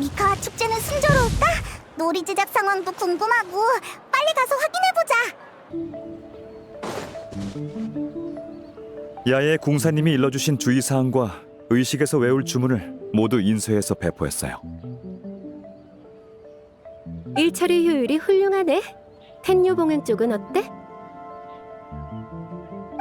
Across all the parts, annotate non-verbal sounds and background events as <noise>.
미카와 축제는 순조로울까? 놀이 제작 상황도 궁금하고 빨리 가서 확인해보자. 야외 공사님이 일러주신 주의사항과 의식에서 외울 주문을 모두 인쇄해서 배포했어요. 일 처리 효율이 훌륭하네. 텐유 봉행 쪽은 어때?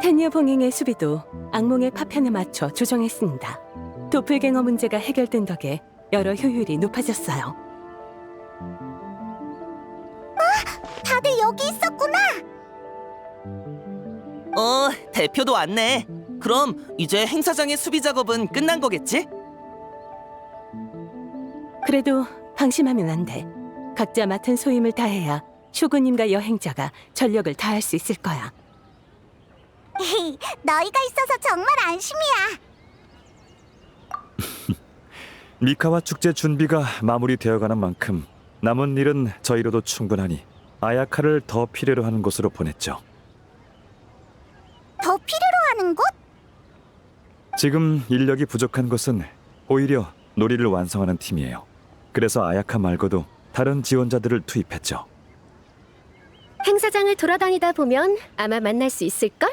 텐유 봉행의 수비도 악몽의 파편에 맞춰 조정했습니다. 도플갱어 문제가 해결된 덕에 여러 효율이 높아졌어요. 다들 여기 있었구나. 어, 대표도 왔네. 그럼 이제 행사장의 수비 작업은 끝난 거겠지? 그래도 방심하면 안 돼. 각자 맡은 소임을 다해야 쇼구님과 여행자가 전력을 다할 수 있을 거야. <laughs> 너희가 있어서 정말 안심이야. 미카와 축제 준비가 마무리되어가는 만큼 남은 일은 저희로도 충분하니 아야카를 더 필요로 하는 곳으로 보냈죠. 더 필요로 하는 곳? 지금 인력이 부족한 것은 오히려 놀이를 완성하는 팀이에요. 그래서 아야카 말고도 다른 지원자들을 투입했죠. 행사장을 돌아다니다 보면 아마 만날 수 있을걸?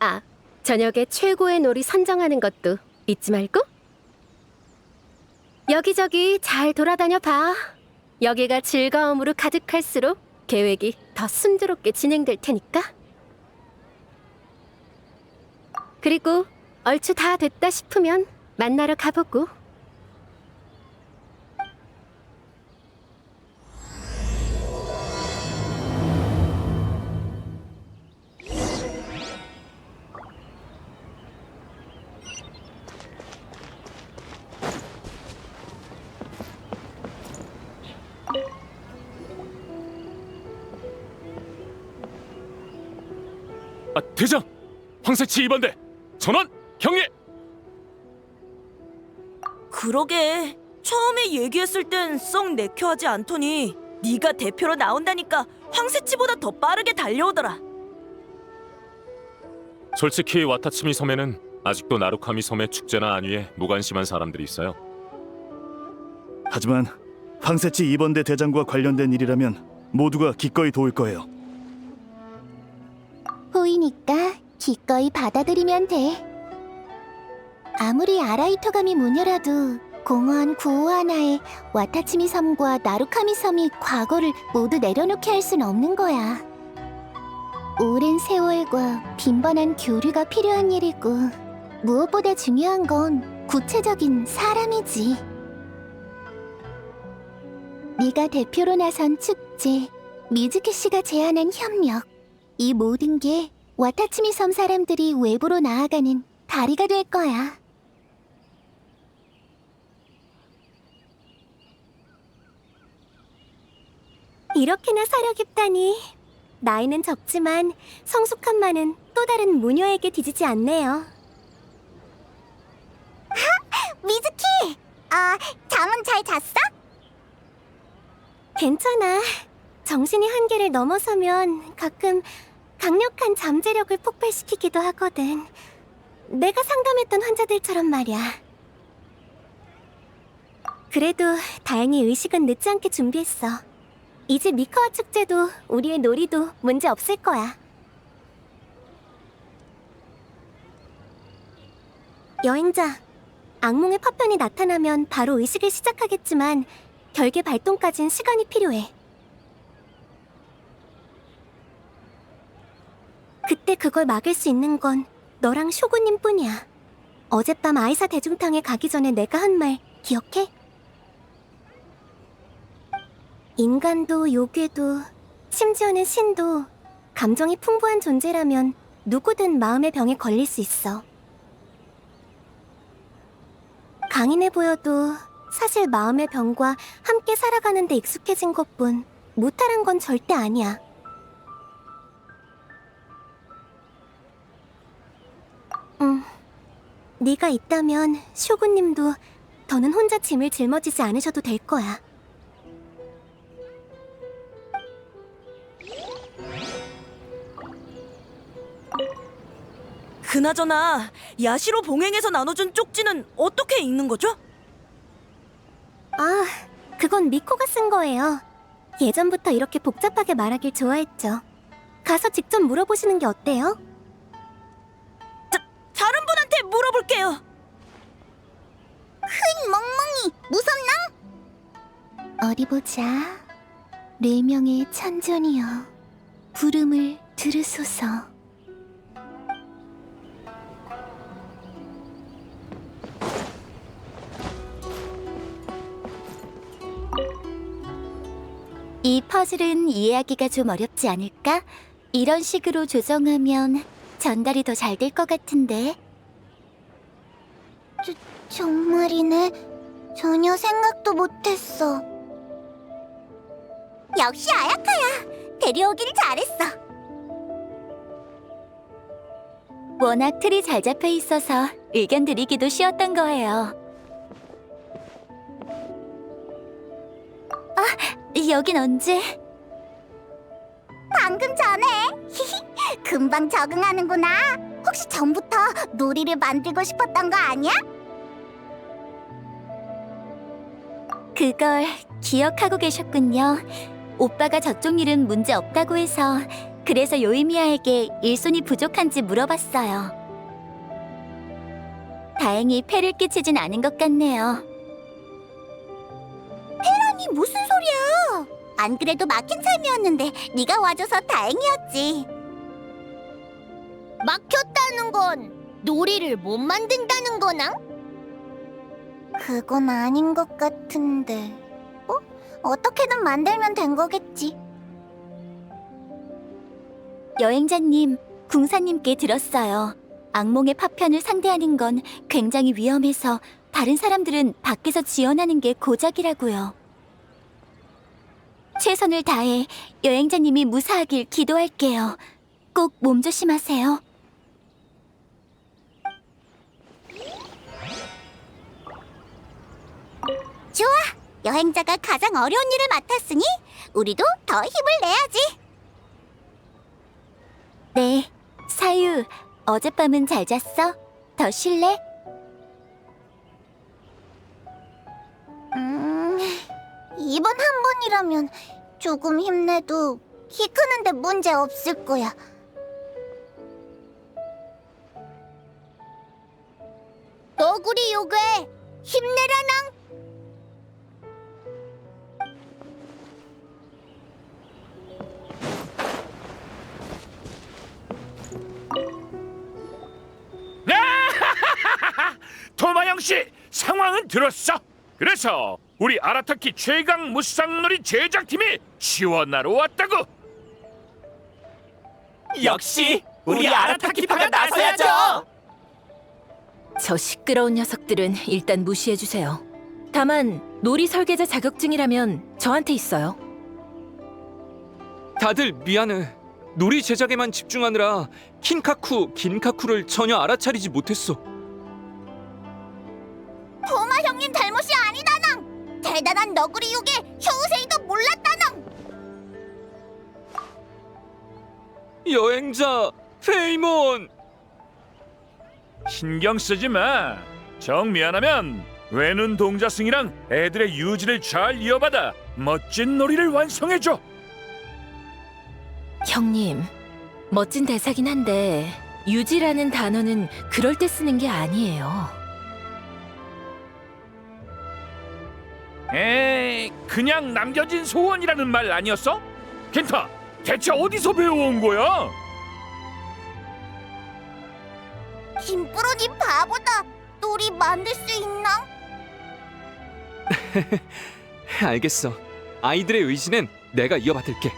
아, 저녁에 최고의 놀이 선정하는 것도 잊지 말고. 여기저기 잘 돌아다녀 봐. 여기가 즐거움으로 가득할수록 계획이 더 순조롭게 진행될 테니까. 그리고 얼추 다 됐다 싶으면 만나러 가보고. 대장! 황새치 2번대 전원 경례! 그러게 처음에 얘기했을 땐 썩 내켜하지 않더니 네가 대표로 나온다니까 황새치보다 더 빠르게 달려오더라. 솔직히 와타치미 섬에는 아직도 나루카미 섬의 축제나 안위에 무관심한 사람들이 있어요. 하지만 황새치 2번대 대장과 관련된 일이라면 모두가 기꺼이 도울 거예요. 보이니까 기꺼이 받아들이면 돼. 아무리 아라이토가미 무녀라도 공허한 구호 하나에 와타치미 섬과 나루카미 섬이 과거를 모두 내려놓게 할 순 없는 거야. 오랜 세월과 빈번한 교류가 필요한 일이고 무엇보다 중요한 건 구체적인 사람이지. 네가 대표로 나선 축제, 미즈키 씨가 제안한 협력, 이 모든 게 와타치미 섬 사람들이 외부로 나아가는 다리가 될 거야. 이렇게나 사려 깊다니. 나이는 적지만 성숙함만은 또 다른 무녀에게 뒤지지 않네요. <laughs> 미즈키! 아, 잠은 잘 잤어? 괜찮아. 정신이 한계를 넘어서면 가끔 강력한 잠재력을 폭발시키기도 하거든. 내가 상담했던 환자들처럼 말이야. 그래도 다행히 의식은 늦지 않게 준비했어. 이제 미카와 축제도 우리의 놀이도 문제 없을 거야. 여행자, 악몽의 파편이 나타나면 바로 의식을 시작하겠지만 결계 발동까진 시간이 필요해. 그때 그걸 막을 수 있는 건 너랑 쇼구님 뿐이야. 어젯밤 아이사 대중탕에 가기 전에 내가 한 말 기억해? 인간도 요괴도 심지어는 신도 감정이 풍부한 존재라면 누구든 마음의 병에 걸릴 수 있어. 강인해 보여도 사실 마음의 병과 함께 살아가는 데 익숙해진 것뿐 무탈한 건 절대 아니야. 네가 있다면 쇼구님도 더는 혼자 짐을 짊어지지 않으셔도 될 거야. 그나저나 야시로 봉행에서 나눠준 쪽지는 어떻게 읽는 거죠? 아, 그건 미코가 쓴 거예요. 예전부터 이렇게 복잡하게 말하길 좋아했죠. 가서 직접 물어보시는 게 어때요? 다른 분한테 물어볼게요. 멍멍이 무섭나? 어디 보자. 네 명의 천존이여 부름을 들으소서. 이 퍼즐은 이해하기가 좀 어렵지 않을까? 이런 식으로 조정하면 전달이 더 잘 될 것 같은데. 정말이네. 전혀 생각도 못했어. 역시 아야카야. 데려오길 잘했어. 워낙 틀이 잘 잡혀 있어서 의견 드리기도 쉬웠던 거예요. 아, 여긴 언제? 방금 전에. <laughs> 금방 적응하는구나. 혹시 전부터 놀이를 만들고 싶었던 거 아니야? 그걸 기억하고 계셨군요. 오빠가 저쪽 일은 문제 없다고 해서 그래서 요이미아에게 일손이 부족한지 물어봤어요. 다행히 폐를 끼치진 않은 것 같네요. 폐라니 무슨 소리야? 안 그래도 막힌 삶이었는데 네가 와줘서 다행이었지. 막혔다는 건 놀이를 못 만든다는 거나? 그건 아닌 것 같은데. 어? 어떻게든 만들면 된 거겠지. 여행자님, 궁사님께 들었어요. 악몽의 파편을 상대하는 건 굉장히 위험해서 다른 사람들은 밖에서 지원하는 게 고작이라고요. 최선을 다해 여행자님이 무사하길 기도할게요. 꼭 몸조심하세요. 좋아! 여행자가 가장 어려운 일을 맡았으니 우리도 더 힘을 내야지. 네, 사유, 어젯밤은 잘 잤어? 더 쉴래? 음, 이번 한 번이라면 조금 힘내도 키 크는데 문제 없을 거야. 너구리 요괴 힘내라낭. 도마영 씨 상황은 들었어. 그래서 우리 아라타키 최강 무쌍놀이 제작팀이 지원하러 왔다고. 역시 우리 아라타키파가 나서야죠. 저 시끄러운 녀석들은 일단 무시해 주세요. 다만 놀이 설계자 자격증이라면 저한테 있어요. 다들 미안해. 놀이 제작에만 집중하느라 킨카쿠, 긴카쿠를 전혀 알아차리지 못했어. 여행자 페이몬. 신경 쓰지 마. 정 미안하면 외눈 동자승이랑 애들의 유지를 잘 이어받아 멋진 놀이를 완성해줘. 형님, 멋진 대사긴 한데 유지라는 단어는 그럴 때 쓰는 게 아니에요. 에이, 그냥 남겨진 소원이라는 말 아니었어? 켄타, 대체 어디서 배워온 거야? 김프로님 바보다. 놀이 만들 수 있나? <laughs> 알겠어. 아이들의 의지는 내가 이어받을게.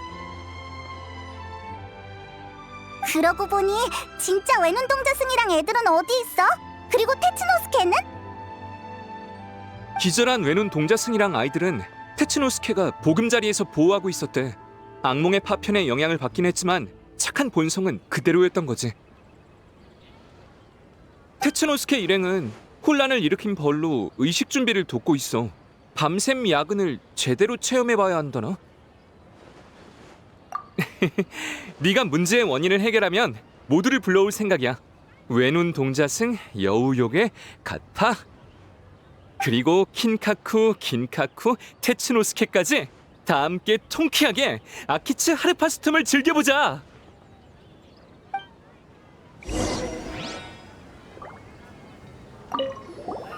그러고 보니 진짜 외눈 동자 승이랑 애들은 어디 있어? 그리고 테츠노스케는? 기절한 외눈 동자승이랑 아이들은 테츠노스케가 보금자리에서 보호하고 있었대. 악몽의 파편에 영향을 받긴 했지만 착한 본성은 그대로였던 거지. 테츠노스케 일행은 혼란을 일으킨 벌로 의식 준비를 돕고 있어. 밤샘 야근을 제대로 체험해봐야 한다나? <laughs> 네가 문제의 원인을 해결하면 모두를 불러올 생각이야. 외눈 동자승, 여우요괴, 갓파. 그리고 킨카쿠, 긴카쿠, 테츠노스케까지 다 함께 통쾌하게 아키츠 하르파스툼을 즐겨보자.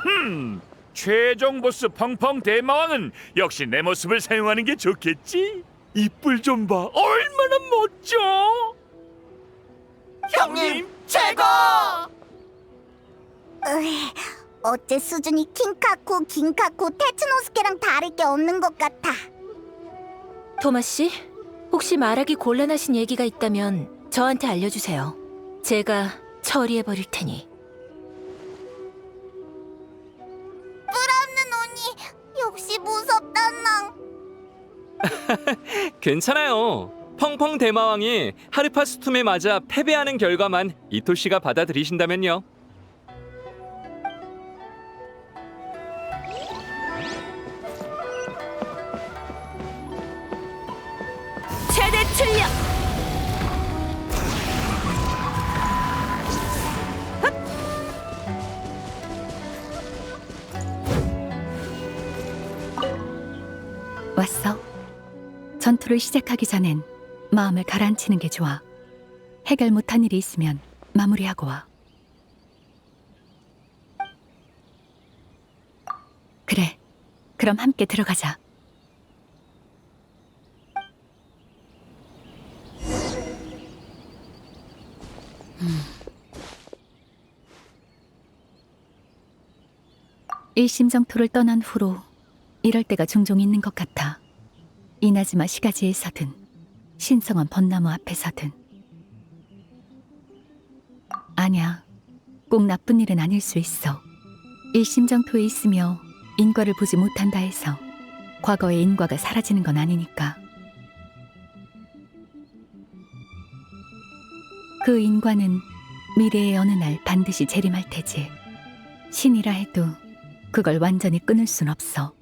음, 최종 보스 펑펑 대마왕은 역시 내 모습을 사용하는 게 좋겠지? 이뿔 좀 봐, 얼마나 멋져! 형님 최고! 으이, 어째 수준이 킹카쿠, 긴카쿠, 테츠노스케랑 다를 게 없는 것 같아. 토마 씨, 혹시 말하기 곤란하신 얘기가 있다면 저한테 알려주세요. 제가 처리해 버릴 테니. 뿔없는 언니, 역시 무섭단랑. <laughs> 괜찮아요. 펑펑 대마왕이 하르파스툼에 맞아 패배하는 결과만 이토 씨가 받아들이신다면요. 전투를 시작하기 전엔 마음을 가라앉히는 게 좋아. 해결 못한 일이 있으면 마무리하고 와. 그래. 그럼 함께 들어가자. 음. 일심정토를 떠난 후로 이럴 때가 종종 있는 것 같아. 이나즈마 시가지에 서든 신성한 벚나무 앞에 서든 아니야. 꼭 나쁜 일은 아닐 수 있어. 일심정토에 있으며 인과를 보지 못한다 해서 과거의 인과가 사라지는 건 아니니까. 그 인과는 미래의 어느 날 반드시 재림할 테지. 신이라 해도 그걸 완전히 끊을 순 없어.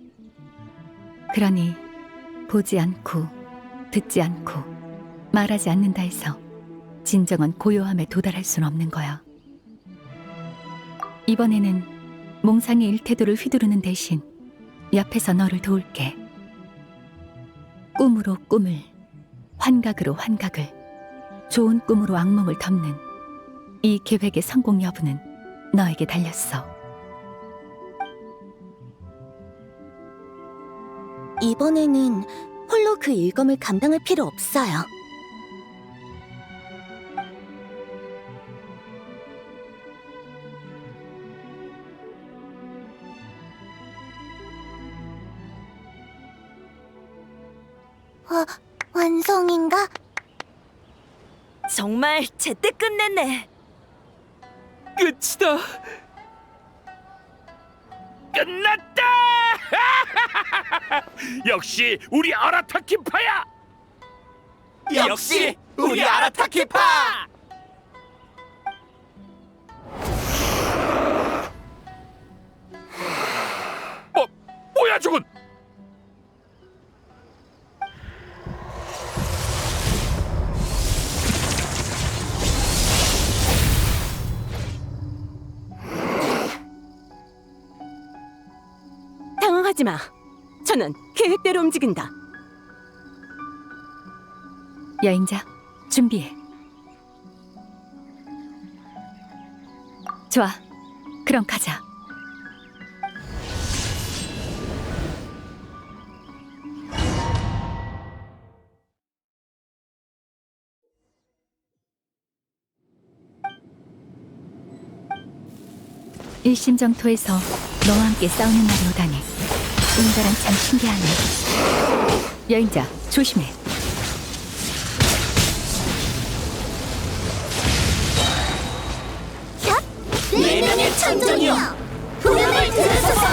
그러니 보지 않고 듣지 않고 말하지 않는다 해서 진정한 고요함에 도달할 순 없는 거야. 이번에는 몽상의 일태도를 휘두르는 대신 옆에서 너를 도울게. 꿈으로 꿈을, 환각으로 환각을, 좋은 꿈으로 악몽을 덮는 이 계획의 성공 여부는 너에게 달렸어. 이번에는 홀로 그 일검을 감당할 필요 없어요. 와, 완성인가? 정말 제때 끝냈네. 끝이다. 끝났다! 역시 우리 아라타키파야! 역시 우리 아라타키파! 뭐, 뭐야 저건? 당황하지 마. 저는 계획대로 움직인다. 여행자, 준비해. 좋아. 그럼 가자. 일심정토에서 너와 함께 싸우는 날이 오다니 인간은 참 신기하네. 여행자, 조심해. 네 명의 천종이여, 부름을 들으소서.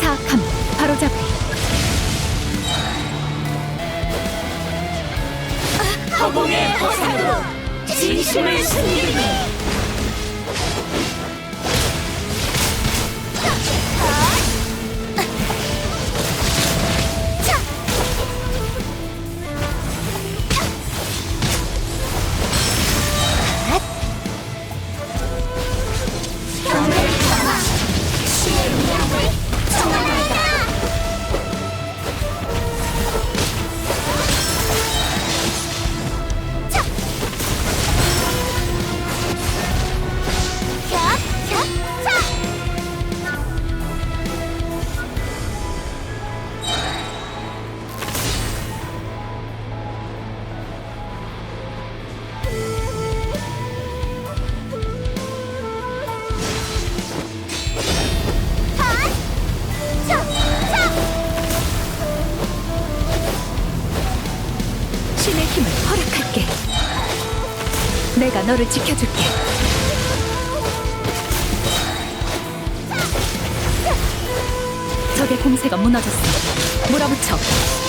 사악함, 바로잡으리. 허공의 보상으로 진심을 숨기리. 너를 지켜줄게. 적의 공세가 무너졌어. 몰아붙여.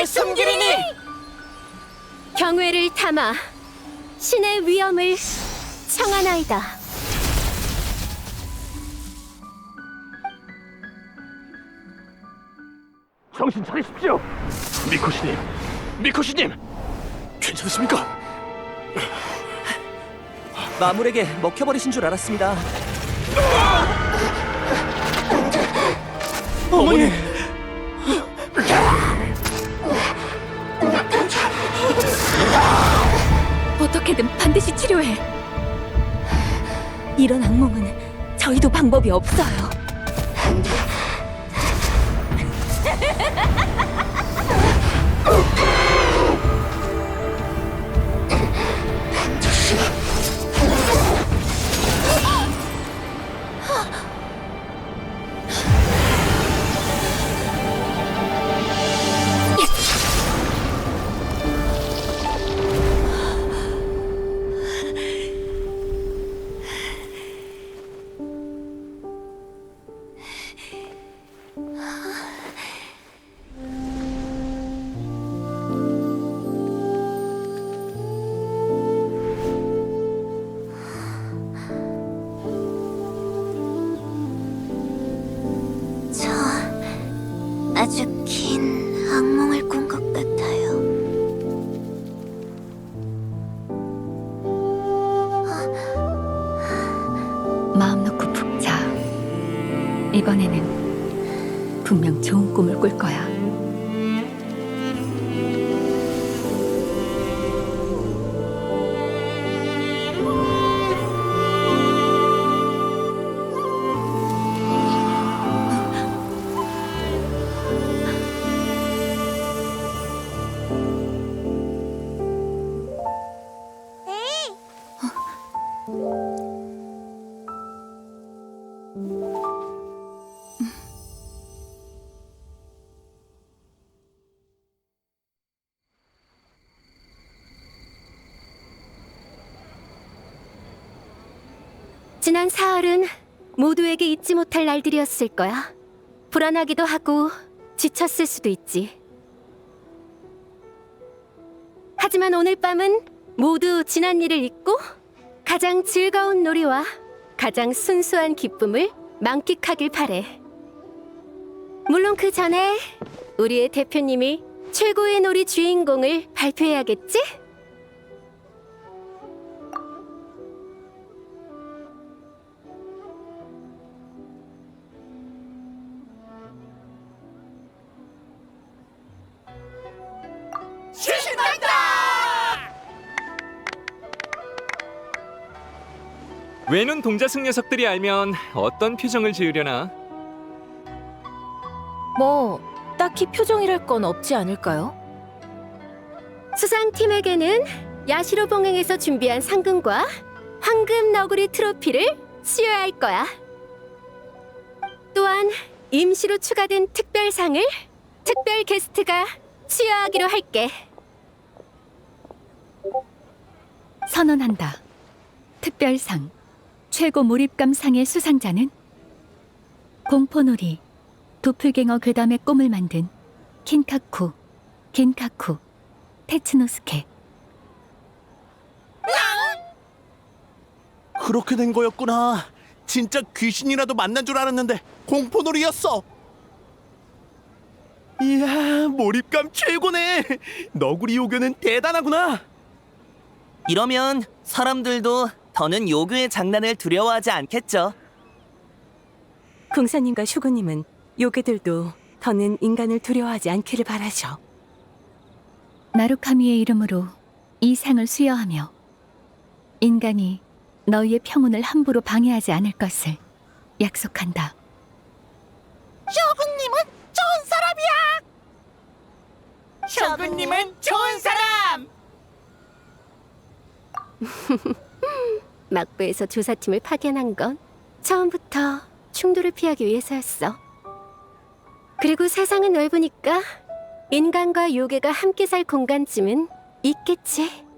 진심을 숨기리니 경외를 담아 신의 위엄을 청하나이다. 정신 차리십시오. 미코시님, 미코시님, 괜찮으십니까? 마물에게 먹혀버리신 줄 알았습니다. 어머니, 어떻게든 반드시 치료해. 이런 악몽은 저희도 방법이 없어요. 저 이번에는 분명 좋은 꿈을 꿀 거야. 사흘은 모두에게 잊지 못할 날들이었을 거야. 불안하기도 하고 지쳤을 수도 있지. 하지만 오늘 밤은 모두 지난 일을 잊고 가장 즐거운 놀이와 가장 순수한 기쁨을 만끽하길 바래. 물론 그 전에 우리의 대표님이 최고의 놀이 주인공을 발표해야겠지? 외눈 동자승 녀석들이 알면 어떤 표정을 지으려나? 뭐 딱히 표정이랄 건 없지 않을까요? 수상팀에게는 야시로 봉행에서 준비한 상금과 황금 너구리 트로피를 수여할 거야. 또한 임시로 추가된 특별상을 특별 게스트가 수여하기로 할게. 선언한다. 특별상 최고 몰입감 상의 수상자는 공포놀이 도플갱어 괴담의 꿈을 만든 킨카쿠, 긴카쿠, 테츠노스케. 그렇게 된 거였구나. 진짜 귀신이라도 만난 줄 알았는데 공포놀이였어. 이야, 몰입감 최고네. 너구리 요괴는 대단하구나. 이러면 사람들도 더는 요괴의 장난을 두려워하지 않겠죠. 궁사님과 슈구님은 요괴들도 더는 인간을 두려워하지 않기를 바라죠. 나루카미의 이름으로 이 상을 수여하며 인간이 너희의 평온을 함부로 방해하지 않을 것을 약속한다. 쇼군님은 좋은 사람이야. 쇼군님은 좋은 사람. <laughs> 막부에서 조사팀을 파견한 건 처음부터 충돌을 피하기 위해서였어. 그리고 세상은 넓으니까 인간과 요괴가 함께 살 공간쯤은 있겠지.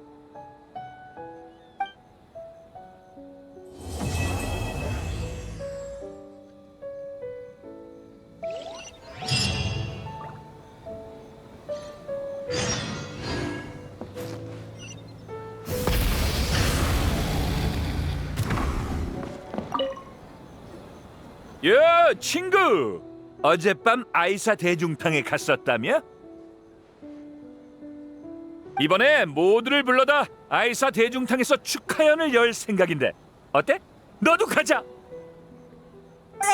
야 친구 어젯밤 아이사 대중탕에 갔었다며? 이번에 모두를 불러다 아이사 대중탕에서 축하연을 열 생각인데 어때? 너도 가자. 네,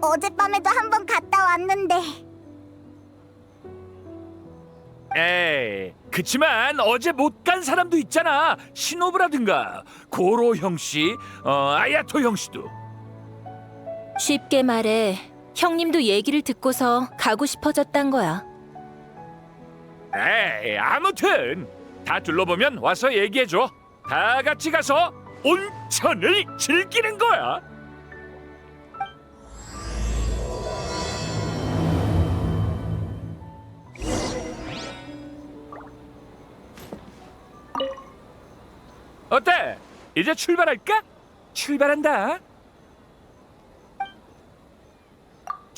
어젯밤에도 한 번 갔다 왔는데. 에이 그치만 어제 못 간 사람도 있잖아. 신호부라든가. 고로 형씨 어, 아야토 형씨도 쉽게 말해, 형님도 얘기를 듣고서 가고 싶어졌단 거야. 에이 아무튼 다 둘러보면 와서 얘기해줘 다 같이 가서 온천을 즐기는 거야 어때? 이제 출발할까? 출발한다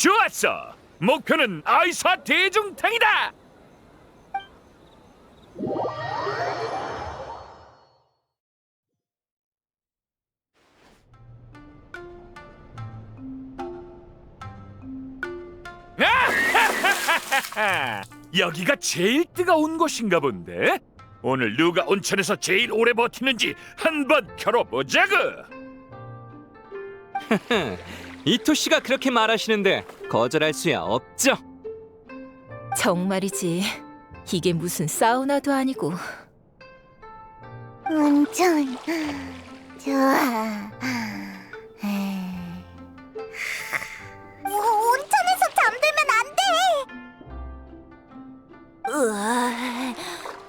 좋았어. 목표는 아이사 대중탕이다! <laughs> 여기가 제일 뜨거운 곳인가 본데? 오늘 누가 온천에서 제일 오래 버티는지 한번 겨뤄보자구 <laughs> 이토 씨가 그렇게 말하시는데 거절할 수야 없죠. 정말이지. 이게 무슨 사우나도 아니고. 온천 좋아. 온천에서 잠들면 안 돼. 으아,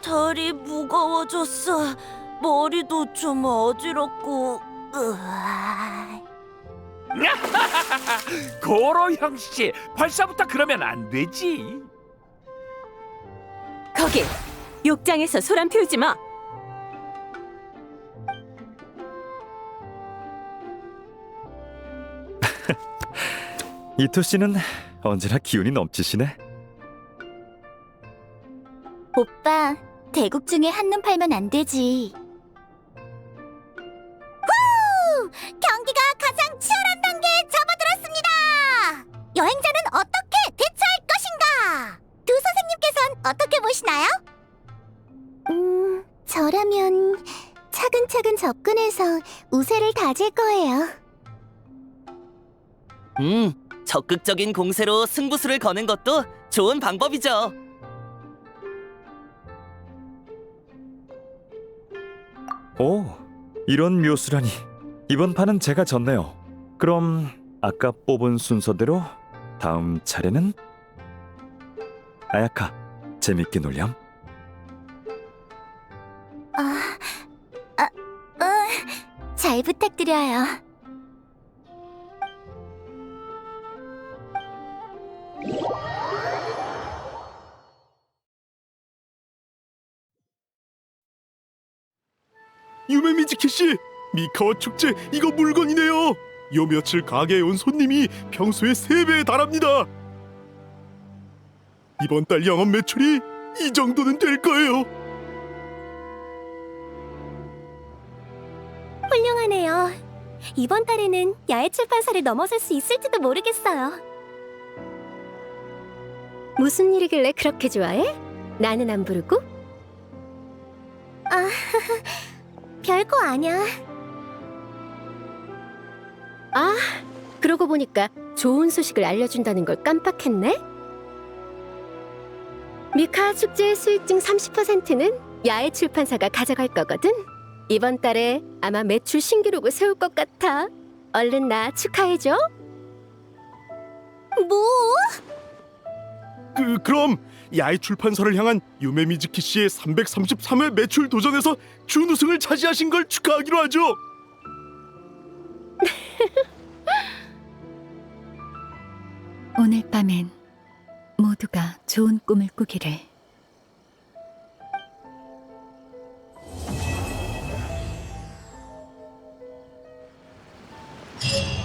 털이 무거워졌어. 머리도 좀 어지럽고. 으아. <laughs> 고로 형씨 벌써부터 그러면 안 되지 거기 욕장에서 소란 피우지 마. <laughs> 이토 씨는 언제나 기운이 넘치시네. 오빠, 대국 중에 한눈 팔면 안 되지. 해서 우세를 다질 거예요. 음, 적극적인 공세로 승부수를 거는 것도 좋은 방법이죠. 오, 이런 묘수라니. 이번 판은 제가 졌네요. 그럼 아까 뽑은 순서대로 다음 차례는 아야카 재밌게 놀렴. 잘 부탁드려요. 유메미즈키 씨, 미카와 축제 이거 물건이네요. 요 며칠 가게에 온 손님이 평소의 세 배에 달합니다. 이번 달 영업 매출이 이 정도는 될 거예요. 이번 달에는 야외 출판사를 넘어설 수 있을지도 모르겠어요. 무슨 일이길래 그렇게 좋아해? 나는 안 부르고? 아, <laughs> 별거 아니야. 아, 그러고 보니까 좋은 소식을 알려준다는 걸 깜빡했네. 미카 축제의 수익 중 30%는 야외 출판사가 가져갈 거거든. 이번 달에 아마 매출 신기록을 세울 것 같아. 얼른 나 축하해줘. 뭐? 그 그럼 야외 출판사를 향한 유메 미즈키 씨의 333회 매출 도전에서 준우승을 차지하신 걸 축하하기로 하죠. <laughs> 오늘 밤엔 모두가 좋은 꿈을 꾸기를. you.